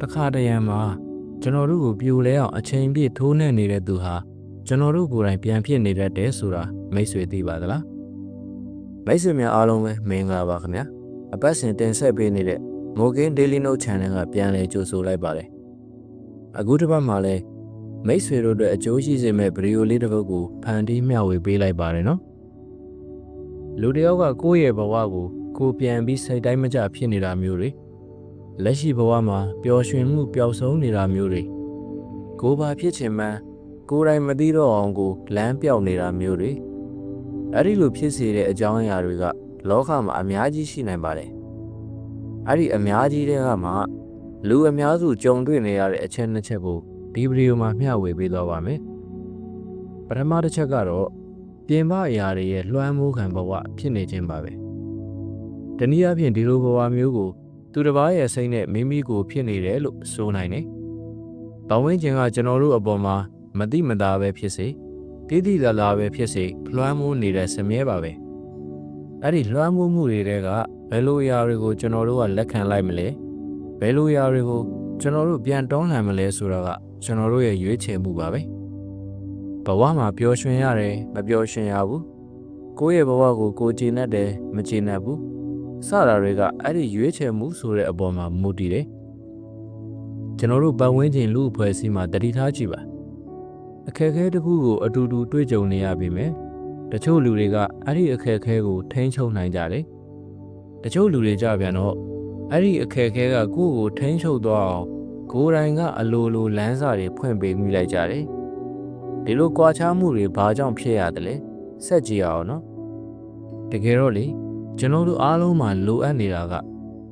တခါတရံမှာကျွန်တော်တို့ကိုပြိုလဲအောင်အချိန်ပြည့်ထိုးနှက်နေတဲ့သူဟာကျွန်တော်တို့ကိုယ်တိုင်ပြန်ဖြစ်နေတတ်တယ်ဆိုတာမိတ်ဆွေသိပါသလားမိတ်ဆွေများအားလုံးပဲမင်္ဂလာပါခင်ဗျာအပတ်စဉ်တင်ဆက်ပေးနေတဲ့ Morgan Daily Note Channel ကပြန်လည်ကြိုဆိုလိုက်ပါတယ်အခုတစ်ပတ်မှာလဲမိတ်ဆွေတို့အတွက်အကျိုးရှိစေမယ့်ဗီဒီယိုလေးတစ်ပုဒ်ကိုဖန်တီးမျှဝေပေးလိုက်ပါတယ်နော်လူတစ်ယောက်ကကိုယ့်ရဲ့ဘဝကိုကိုယ်ပြန်ပြီးစိတ်တိုင်းမကျဖြစ်နေတာမျိုးတွေ လက်ရှိဘဝမှာပျော်ရွှင်မှုပျောက်ဆုံးနေတာမျိုးတွေကိုယ်ပါဖြစ်ချင်မှန်းကိုယ်တိုင်မသိတော့အောင်ကိုလမ်းပြောက်နေတာမျိုးတွေအဲ့ဒီလိုဖြစ်စေတဲ့အကြောင်းအရာတွေကလောကမှာအများကြီးရှိနိုင်ပါတယ်အဲ့ဒီအများကြီးတွေကမှလူအများစုကြုံတွေ့နေရတဲ့အချက်နှစ်ချက်ကိုဒီဗီဒီယိုမှာမျှဝေပေးသွားပါမယ်ပထမတစ်ချက်ကတော့ပြင်ပအရာတွေရဲ့လွှမ်းမိုးခံဘဝဖြစ်နေခြင်းပါပဲတနည်းအားဖြင့်ဒီလိုဘဝမျိုးကို သူတစ်ပါးရဲ့စိတ်နဲ့မိမိကိုဖြစ်နေတယ်လို့ဆိုနိုင်တယ်။ဘဝင်းချင်းကကျွန်တော်တို့အပေါ်မှာမတိမတာပဲဖြစ်စေတိတိလာလာပဲဖြစ်စေလွှမ်းမိုးနေတဲ့စမြဲပါပဲ။အဲ့ဒီလွှမ်းမိုးမှုတွေကဘယ်လိုအရာတွေကိုကျွန်တော်တို့ကလက်ခံလိုက်မလဲ။ဘယ်လိုအရာတွေကိုကျွန်တော်တို့ပြန်တောင်းနိုင်မလဲဆိုတာကကျွန်တော်တို့ရဲ့ရွေးချယ်မှုပါပဲ။ဘဝမှာပျော်ရွှင်ရတယ်မပျော်ရွှင်ရဘူး။ကိုယ့်ရဲ့ဘဝကိုကိုယ်ကြည်နပ်တယ်မကြည်နပ်ဘူး။ စတာတွေကအဲ့ဒီရွေးချယ်မှုဆိုတဲ့အပေါ်မှာမူတည်တယ်။ကျွန်တော်တို့ပတ်ဝန်းကျင်လူအဖွဲ့အစည်းမှာတတိထားကြည့်ပါ။အခက်အခဲတစ်ခုကိုအတူတူတွေ့ကြုံနေရပြီမယ်။တချို့လူတွေကအဲ့ဒီအခက်အခဲကိုထိန်းချုပ်နိုင်ကြတယ်။တချို့လူတွေကြပြန်တော့အဲ့ဒီအခက်အခဲကကိုယ့်ကိုထိန်းချုပ်သွားအောင်ကိုယ်တိုင်ကအလိုလိုလမ်းစာတွေဖွင့်ပေးမိလိုက်ကြတယ်။ဒီလိုကြွားချမှုတွေဘာကြောင့်ဖြစ်ရတယ်လဲ။ဆက်ကြည့်အောင်နော်။တကယ်တော့လေ ကျွန်တော်တို့အားလုံးမှာလိုအပ်နေတာက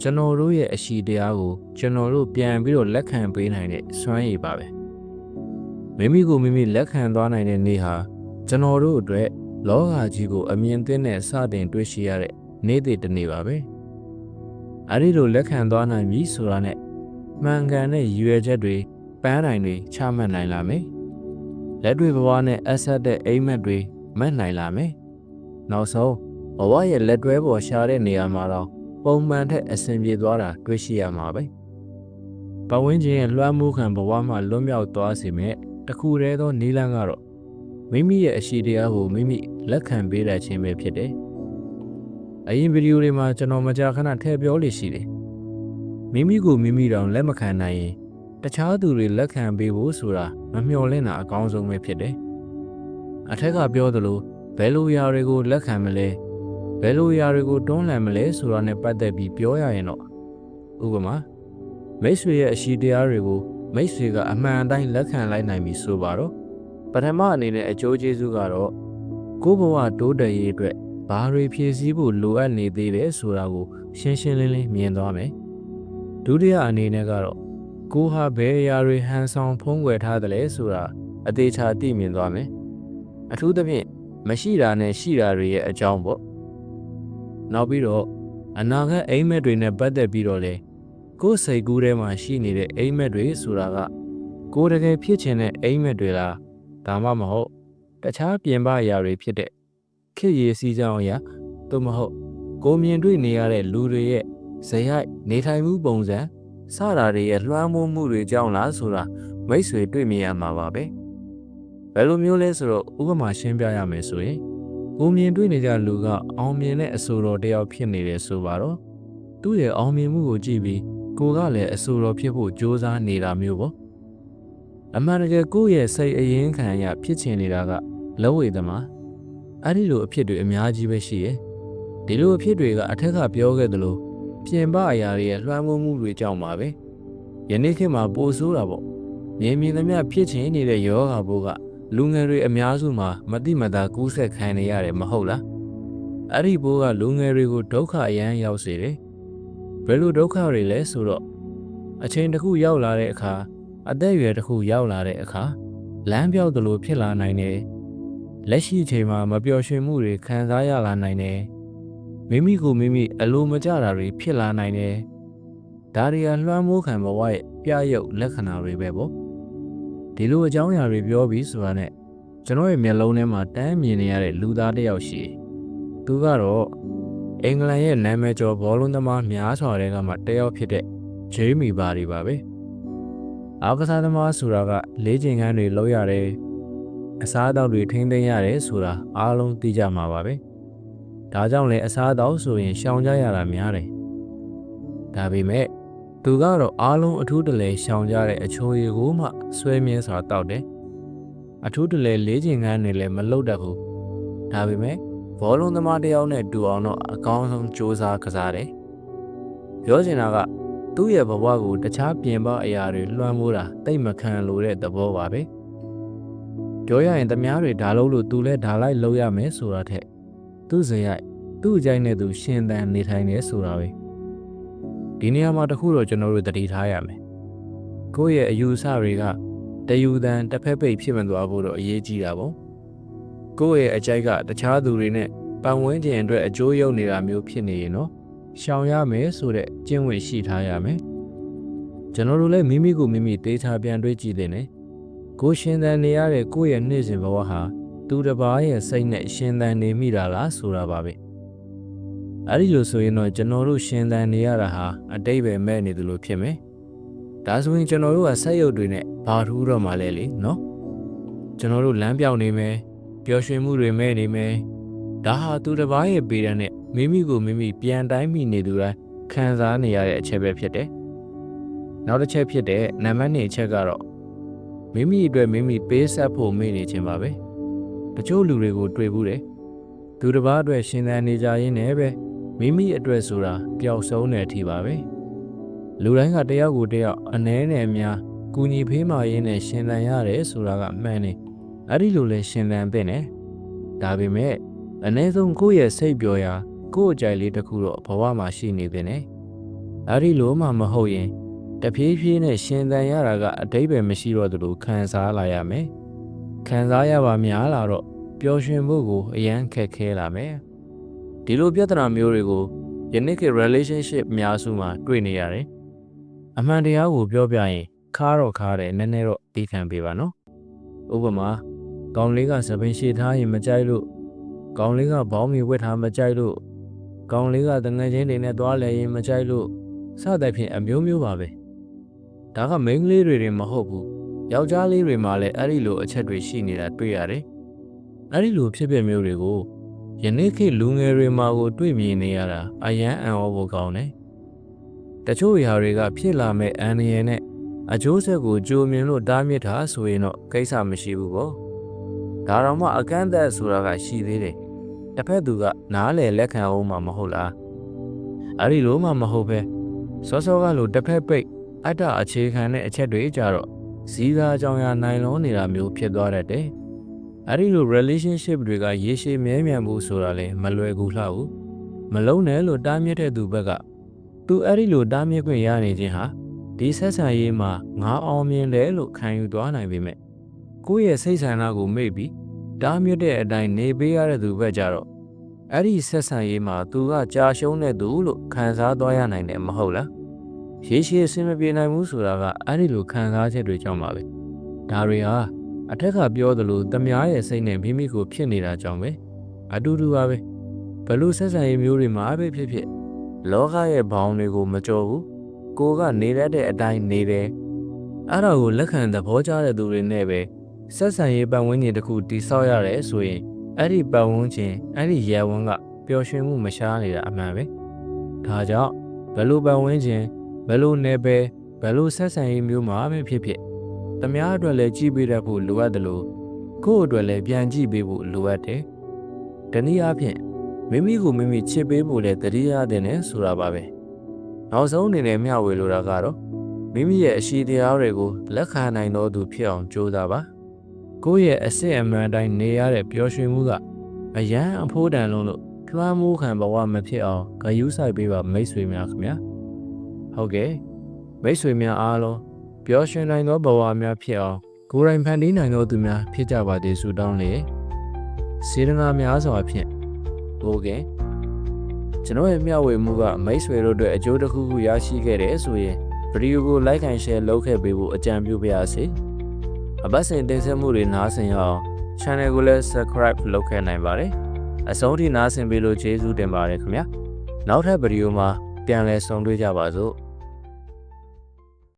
ကျွန်တော်တို့ရဲ့အရှိတရားကိုကျွန်တော်တို့ပြန်ပြီးတော့လက်ခံပေးနိုင်တဲ့စွမ်းရည်ပါပဲမိမိကိုမိမိလက်ခံသွားနိုင်တဲ့နေ့ဟာကျွန်တော်တို့အတွက်လောကကြီးကိုအမြင်သင်းနဲ့စတင်တွေ့ရှိရတဲ့နေ့တည်တစ်နေ့ပါပဲအဲ့ဒီလိုလက်ခံသွားနိုင်ပြီဆိုတာနဲ့မှန်ကန်တဲ့ရည်ရွယ်ချက်တွေပန်းတိုင်တွေချမှတ်နိုင်လာမယ်လက်တွေဘဝနဲ့အဆက်တဲ့အိမ်မက်တွေမက်နိုင်လာမယ်နောက်ဆုံး ဘဝရဲ့လက်တွဲပေါ်ရှာတဲ့နေရာမှာတော့ပုံမှန်ထက်အဆင်ပြေသွားတာတွေ့ရှိရမှာပဲ။ပဝင်းချင်းရဲ့လွှမ်းမိုးခံဘဝမှာလွတ်မြောက်သွားစေမဲ့တခုတည်းသောနီလန်းကတော့မိမိရဲ့အရှိတရားကိုမိမိလက်ခံပေးတတ်ခြင်းပဲဖြစ်တယ်။အရင်ဗီဒီယိုတွေမှာကျွန်တော်မကြာခဏထည့်ပြောလိရှိတယ်။မိမိကိုမိမိတောင်လက်မခံနိုင်ရင်တခြားသူတွေလက်ခံပေးဖို့ဆိုတာမမျှော်လင့်တာအကောင်းဆုံးပဲဖြစ်တယ်။အထက်ကပြောသလိုဘယ်လိုຢာတွေကိုလက်ခံမလဲ ဘယ်လိုຢာတွေကိုတွန်းလှန်မလဲဆိုတာနဲ့ပတ်သက်ပြီးပြောရရင်တော့ဥပမာမိတ်ဆွေရဲ့အရှိတရားတွေကိုမိတ်ဆွေကအမှန်အတိုင်းလက်ခံလိုက်နိုင်ပြီဆိုပါတော့ပထမအနေနဲ့အကျိုးကျေးဇူးကတော့ကိုယ့်ဘဝတိုးတက်ရေးအတွက်ဘာတွေဖြည့်ဆည်းဖို့လိုအပ်နေသေးတယ်ဆိုတာကိုရှင်းရှင်းလင်းလင်းမြင်သွားမယ်ဒုတိယအနေနဲ့ကတော့ကိုဟာဘယ်အရာတွေဟန်ဆောင်ဖုံးကွယ်ထားသလဲဆိုတာအသေးချာသိမြင်သွားမယ်အထူးသဖြင့်မရှိတာနဲ့ရှိတာတွေရဲ့အကြောင်းပေါ့ နောက်ပြီးတော့အနာဂတ်အိမ်မက်တွေနဲ့ပတ်သက်ပြီးတော့လေကိုယ်စိတ်ကူးထဲမှာရှိနေတဲ့အိမ်မက်တွေဆိုတာကကိုယ်တကယ်ဖြစ်ချင်တဲ့အိမ်မက်တွေလားဒါမှမဟုတ်တခြားပြင်ပအရာတွေဖြစ်တဲ့ခေတ်ရည်စည်းကြောင်းအရာသို့မဟုတ်ကိုမြင်တွေ့နေရတဲ့လူတွေရဲ့ဇယိုက်နေထိုင်မှုပုံစံစတာတွေရဲ့လွှမ်းမိုးမှုတွေကြောင့်လားဆိုတာမိတ်ဆွေတွေ့မြင်ရမှာပါပဲဘယ်လိုမျိုးလဲဆိုတော့ဥပမာရှင်းပြရမယ်ဆိုရင် ကိုမြင်တွေ့နေကြလူကအောင်မြင်တဲ့အဆိုတော်တယောက်ဖြစ်နေတယ်ဆိုပါတော့သူ့ရဲ့အောင်မြင်မှုကိုကြည့်ပြီးကိုကလည်းအဆိုတော်ဖြစ်ဖို့ကြိုးစားနေတာမျိုးပေါ့အမှန်တကယ်ကိုယ့်ရဲ့စိတ်အရင်ခံရဖြစ်ချင်နေတာကလောဝေသမားအဲ့ဒီလိုအဖြစ်တွေအများကြီးပဲရှိရဲ့ဒီလိုအဖြစ်တွေကအထက်ကပြောခဲ့သလိုပြင်ပအရာတွေရဲ့လွှမ်းမိုးမှုတွေကြောင့်ပါပဲယနေ့ခေတ်မှာပိုဆိုးတာပေါ့မြင်မြင်သမျှဖြစ်ချင်နေတဲ့ယောဂဘိုးက လူငယ်တွေအများစုမှာမတိမတာကူးဆက်ခံနေရတယ်မဟုတ်လားအဲ့ဒီဘိုးကလူငယ်တွေကိုဒုက္ခအရန်ရောက်စေတယ်ဘယ်လိုဒုက္ခတွေလဲဆိုတော့အချိန်တစ်ခုရောက်လာတဲ့အခါအသက်အရွယ်တစ်ခုရောက်လာတဲ့အခါလမ်းပြောက်သလိုဖြစ်လာနိုင်တယ်လက်ရှိအချိန်မှာမပျော်ရွှင်မှုတွေခံစားရလာနိုင်တယ်မိမိကိုမိမိအလိုမကျတာတွေဖြစ်လာနိုင်တယ်ဒါတွေကလွှမ်းမိုးခံဘဝရဲ့ပြရုပ်လက္ခဏာတွေပဲပေါ့ ဒီလိုအကြောင်းအရာတွေပြောပြီးဆိုတာနဲ့ကျွန်တော်ရဲ့မျက်လုံးထဲမှာတန်းမြင်နေရတဲ့လူသားတစ်ယောက်ရှိသူကတော့အင်္ဂလန်ရဲ့နာမည်ကျော်ဘောလုံးသမားများစွာတွေကမှတစ်ယောက်ဖြစ်တဲ့ဂျေမီဘာဒီပါပဲအားကစားသမားဆိုတာကလေးချိန်ခန်းတွေလောက်ရတယ်အစားအသောက်တွေထိန်းသိမ်းရတယ်ဆိုတာအားလုံးသိကြမှာပါပဲဒါကြောင့်လည်းအစားအသောက်ဆိုရင်ရှောင်ကြရတာများတယ်ဒါပေမဲ့ သူကတော့အားလုံးအထူးတလဲရှောင်ကြတဲ့အချိုရည်ကိုမှဆွဲမြဲစွာတောက်တယ်အထူးတလဲလေးချိန်ခန်းတွေလည်းမလုတ်တတ်ဘူးဒါပေမဲ့ဘောလုံးသမားတစ်ယောက်နဲ့တူအောင်တော့အကောင်းဆုံးစူးစမ်းကစားတယ်ပြောချင်တာကသူ့ရဲ့ဘဝကိုတခြားပြင်ပအရာတွေလွှမ်းမိုးတာတိတ်မခံလို့တဲ့သဘောပါပဲပြောရရင်သမားတွေဒါလို့လို့သူလဲဒါလိုက်လုပ်ရမယ်ဆိုတာထက်သူ့စရိုက်သူ့အကြိုက်နဲ့သူရှင်သန်နေထိုင်နေဆိုတာပဲ ဒီနေရာမှာတခုတော့ကျွန်တော်တို့တတိထားရမယ်ကိုယ့်ရဲ့အယူအဆတွေကတယူတန်တစ်ဖက်ပိတ်ဖြစ်မသွားဖို့တော့အရေးကြီးတာပေါ့ကိုယ့်ရဲ့အကြိုက်ကတခြားသူတွေနဲ့ပတ်ဝန်းကျင်အတွက်အကျိုးရောက်နေတာမျိုးဖြစ်နေရင်နော်ရှောင်ရမယ်ဆိုတဲ့ကျင့်ဝတ်ရှိထားရမယ်ကျွန်တော်တို့လည်းမိမိကိုမိမိတေးချပြန်တွေးကြည့်တဲ့နဲ့ကိုရှင်သန်နေရတဲ့ကိုယ့်ရဲ့နေ့စဉ်ဘဝဟာသူတစ်ပါးရဲ့စိတ်နဲ့ရှင်သန်နေမိတာလားဆိုတာပါပဲ အဲ့ဒီလိုဆိုရင်တော့ကျွန်တော်တို့ရှင်သန်နေရတာဟာအတိတ်ပဲမဲ့နေသလိုဖြစ်မယ်ဒါဆိုရင်ကျွန်တော်တို့ကဆက်ရုပ်တွေနဲ့ဘာထူးတော့မှလဲလေနော်ကျွန်တော်တို့လမ်းပြောင်းနေမယ်ပျော်ရွှင်မှုတွေမဲ့နေမယ်ဒါဟာသူတစ်ပါးရဲ့ပေရန်နဲ့မိမိကိုမိမိပြန်တိုင်းမိနေသူတိုင်းခံစားနေရတဲ့အချက်ပဲဖြစ်တယ်။နောက်တစ်ချက်ဖြစ်တဲ့နံပါတ်2အချက်ကတော့မိမိအတွက်မိမိပေးဆက်ဖို့မေ့နေခြင်းပါပဲ။တချို့လူတွေကိုတွေ့ဘူးတယ်။သူတစ်ပါးအတွက်ရှင်သန်နေကြရင်းနဲ့ပဲ မိမိအတွက်ဆိုတာပျောက်ဆုံးနေတဲ့အထိပါပဲ။လူတိုင်းကတယောက်ကိုတယောက်အနှဲနဲ့အများကူညီဖေးမာရင်းနဲ့ရှင်သန်ရတယ်ဆိုတာကမှန်နေ။အဲ့ဒီလိုလဲရှင်သန်တဲ့နဲ့ဒါပေမဲ့အ ਨੇ ဆုံးကိုယ့်ရဲ့စိတ်ပျော်ရာကိုယ့်အကြိုက်လေးတစ်ခုတော့ဘဝမှာရှိနေတဲ့နဲ့အဲ့ဒီလိုမှမဟုတ်ရင်တဖြည်းဖြည်းနဲ့ရှင်သန်ရတာကအတိတ်ပဲမရှိတော့သလိုခံစားလာရမယ်ခံစားရပါများလာတော့ပျော်ရွှင်ဖို့ကိုအရန်ခက်ခဲလာမယ် ဒီလိုပြဿနာမျိုးတွေကိုယနေ့ခေတ် relationship အများစုမှာတွေ့နေရတယ်အမှန်တရားကိုပြောပြရင်ခါတော့ခါတယ်နည်းနည်းတော့တီးခံပေးပါနော်ဥပမာကောင်းလေးကသပင်ရှည်ထားရင်မကြိုက်လို့ကောင်းလေးကဘောင်းမီဝက်ထားမကြိုက်လို့ကောင်းလေးကတငယ်ချင်းတွေနဲ့သွားလဲရင်မကြိုက်လို့စသဖြင့်အမျိုးမျိုးပါပဲဒါကမိန်းကလေးတွေတွေမဟုတ်ဘူးယောက်ျားလေးတွေမှာလည်းအဲ့ဒီလိုအချက်တွေရှိနေတာတွေ့ရတယ်အဲ့ဒီလိုဖြစ်ပျက်မျိုးတွေကို ယနေ့ခေတ်လူငယ်တွေမှာကို တွေ့မြင်နေရတာအယံအံ့ဩဖို့ကောင်းတယ်တချို့ຢာတွေကဖြစ်လာမဲ့အန္တရာယ်နဲ့အကျိုးဆက်ကိုကြိုမြင်လို့တားမြစ်တာဆိုရင်တော့ကိစ္စမရှိဘူးပေါ့ဒါတော့မှအကန့်အသတ်ဆိုတာကရှိသေးတယ်တစ်ဖက်သူကနားလေလက်ခံအောင်မှာမဟုတ်လားအဲ့ဒီလိုမှမဟုတ်ပဲစောစောကလိုတစ်ဖက်ပိတ်အတ္တအခြေခံတဲ့အချက်တွေကြတော့စည်းစားကြောင်ရနိုင်လုံးနေတာမျိုးဖြစ်သွားတတ်တယ် အဲ့ဒီလို relationship တွေကရေရှည်မြဲမြံဖို့ဆိုတာလည်းမလွယ်ကူလှဘူးမလုံးနဲ့လို့တားမြစ်တဲ့သူဘက်ကသူအဲ့ဒီလိုတားမြစ်ခွင့်ရနေခြင်းဟာဒီဆက်ဆံရေးမှာငါအောင်မြင်တယ်လို့ခံယူသွားနိုင်ပေမဲ့ကိုယ့်ရဲ့စိတ်ဆန္ဒကိုမေ့ပြီးတားမြစ်တဲ့အတိုင်းနေပေးရတဲ့သူဘက်ကြတော့အဲ့ဒီဆက်ဆံရေးမှာသူကကြာရှုံးတဲ့သူလို့ခံစားသွားရနိုင်တယ်မဟုတ်လားရေရှည်အဆင်မပြေနိုင်ဘူးဆိုတာကအဲ့ဒီလိုခံစားချက်တွေကြောင့်ပါပဲဒါတွေဟာ အထက်ကပြောသလိုတမ ्या ရဲ့စိတ်နဲ့မိမိကိုဖြစ်နေတာကြောင့်ပဲအတူတူပါပဲဘလို့ဆက်ဆံရေးမျိုးတွေမှာပဲဖြစ်ဖြစ်လောကရဲ့ဘောင်တွေကိုမကြော်ဘူးကိုကနေရတဲ့အတိုင်းနေတယ်အဲ့ဒါကိုလက်ခံသဘောကျတဲ့သူတွေနဲ့ပဲဆက်ဆံရေးပတ်ဝန်းကျင်တစ်ခုတည်ဆောက်ရတယ်ဆိုရင်အဲ့ဒီပတ်ဝန်းကျင်အဲ့ဒီရဲဝန်းကပျော်ရွှင်မှုမရှားနေတာအမှန်ပဲဒါကြောင့်ဘယ်လိုပတ်ဝန်းကျင်ဘယ်လိုနယ်ပယ်ဘယ်လိုဆက်ဆံရေးမျိုးမှာပဲဖြစ်ဖြစ် တမားအတွက်လည်းကြည့်ပေးတတ်ဖို့လိုအပ်တယ်လို့ကိုယ့်အတွက်လည်းပြန်ကြည့်ပေးဖို့လိုအပ်တယ်။ဒီနည်းအားဖြင့်မိမိကိုမိမိချစ်ပေးဖို့လည်းတတိယတဲ့နဲ့ဆိုတာပါပဲ။နောက်ဆုံးအနေနဲ့မျှဝေလိုတာကတော့မိမိရဲ့အရှိတရားတွေကိုလက်ခံနိုင်သောသူဖြစ်အောင်ကြိုးစားပါ။ကိုယ့်ရဲ့အစစ်အမှန်တိုင်းနေရတဲ့ပျော်ရွှင်မှုကအယံအဖိုးတန်လုံးလို့လွှမ်းမိုးခံဘဝမဖြစ်အောင်ဂယူးဆိုင်ပေးပါမိတ်ဆွေများခင်ဗျာ။ဟုတ်ကဲ့မိတ်ဆွေများအားလုံး ပျော်ရွှင်နိုင်သောဘဝများဖြစ်အောင်ကိုယ်တိုင်ဖန်တီးနိုင်သောသူများဖြစ်ကြပါသည်ဆုတောင်းလေစေတနာများစွာဖြင့်ဘိုးကင်ကျွန်တော်ရဲ့မျှဝေမှုကမိတ်ဆွေတို့အတွက်အကျိုးတစ်ခုခုရရှိခဲ့တယ်ဆိုရင်ဗီဒီယိုကို like and share လုပ်ခဲ့ပေးဖို့အကြံပြုပါရစေအပတ်စဉ်တင်ဆက်မှုတွေနားဆင်ရအောင် channel ကိုလည်း subscribe လုပ်ခဲ့နိုင်ပါတယ်အဆုံးထိနားဆင်ပေးလို့ကျေးဇူးတင်ပါတယ်ခင်ဗျာနောက်ထပ်ဗီဒီယိုမှာပြန်လည်ဆုံတွေ့ကြပါစို့